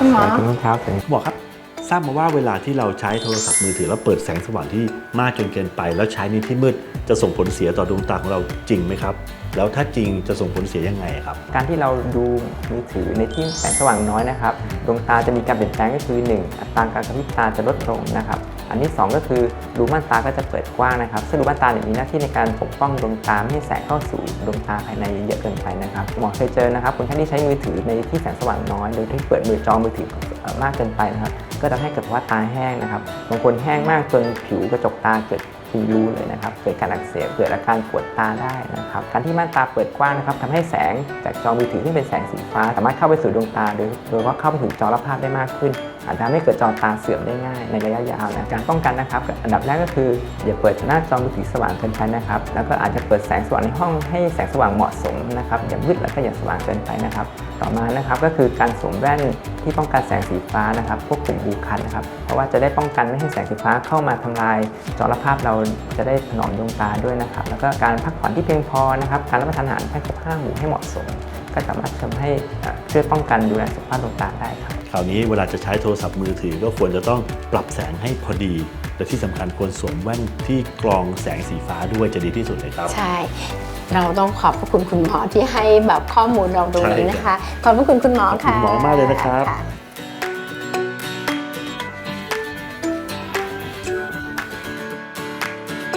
คุณหมอขอบคุณครับหมอครับทราบมาว่าเวลาที่เราใช้โทรศัพท์มือถือแล้วเปิดแสงสว่างที่มากจนเกินไป แล้วใช้ในที่มืดจะส่งผลเสียต่อดวงตาของเราจริงไหมครับ แล้วถ้าจริงจะส่งผลเสียยังไงครับ การที่เราดูมือถือในที่แสงสว่างน้อยนะครับ ดวงตาจะมีการเปลี่ยนแปลงก็คือ 1 อัตราการกระพริบตาจะลดลงนะครับ อันที่ 2 ก็คือรูม่านตาก็จะเปิดกว้างนะครับ ซึ่งรูม่านตาเนี่ยมีหน้าที่ในการปกป้องดวงตาไม่ให้แสงเข้าสู่ดวงตาภายในเยอะเกินไปนะครับหมอเคยเจอนะครับคนไข้ที่ใช้มือถือในที่แสงสว่างน้อยโดยที่เปิดมือจอมือถือมากเกินไปนะครับ ก็จะให้เกิดภาวะตาแห้งนะครับบางคนแห้งมากจนผิวกระจกตาเกิดมีรูเลยนะครับ เกิดการอักเสบเกิดอาการปวดตาได้นะครับ การที่ม่านตาเปิดกว้างนะครับทำให้แสงจากจอมือถือที่เป็นแสงสีฟ้า สามารถเข้าไปสู่ดวงตา โดยโดยว่าเข้าไปถึงจอรับภาพได้มากขึ้น อาจจะทำให้เกิดจอตาเสื่อมได้ง่ายในระยะยาวนะการป้องกันนะครับ อันดับแรกก็คืออย่าเปิดหน้าจอมือถือสว่างเกินไปนะครับ แล้วก็อาจจะเปิดแสงสว่างในห้องให้แสงสว่างเหมาะสมนะครับ อย่ามืดแล้วก็อย่าสว่างเกินไปนะครับ ต่อมานะครับก็คือการสวมแว่นที่ป้องกันแสงสีฟ้านะครับพวกกลุ่มบูคันนะครับ เพราะว่าจะได้ป้องกันไม่ให้แสงสีฟ้าเข้ามาทำลายจอรับภาพเราจะได้ถนอมดวงตาด้วยนะครับ แล้วก็การพักผ่อนที่เพียงพอนะครับ การรับประทานอาหารให้ครบห้าหมู่ให้เหมาะสม ก็สามารถทำให้เอ่อช่วยป้องกันดูแลสุขภาพดวงตาได้ครับคราวนี้เวลาจะใช้โทรศัพท์มือถือก็ควรจะต้องปรับแสงให้พอดี และที่สำคัญควรสวมแว่นที่กรองแสงสีฟ้าด้วยจะดีที่สุดเลยครับ ใช่ เราต้องขอบพระคุณคุณหมอที่ให้แบบข้อมูลเราตรงนี้นะคะ ขอบพระคุณคุณหมอขอบคุค่ะณหมอมากเลยนะครับค่ะ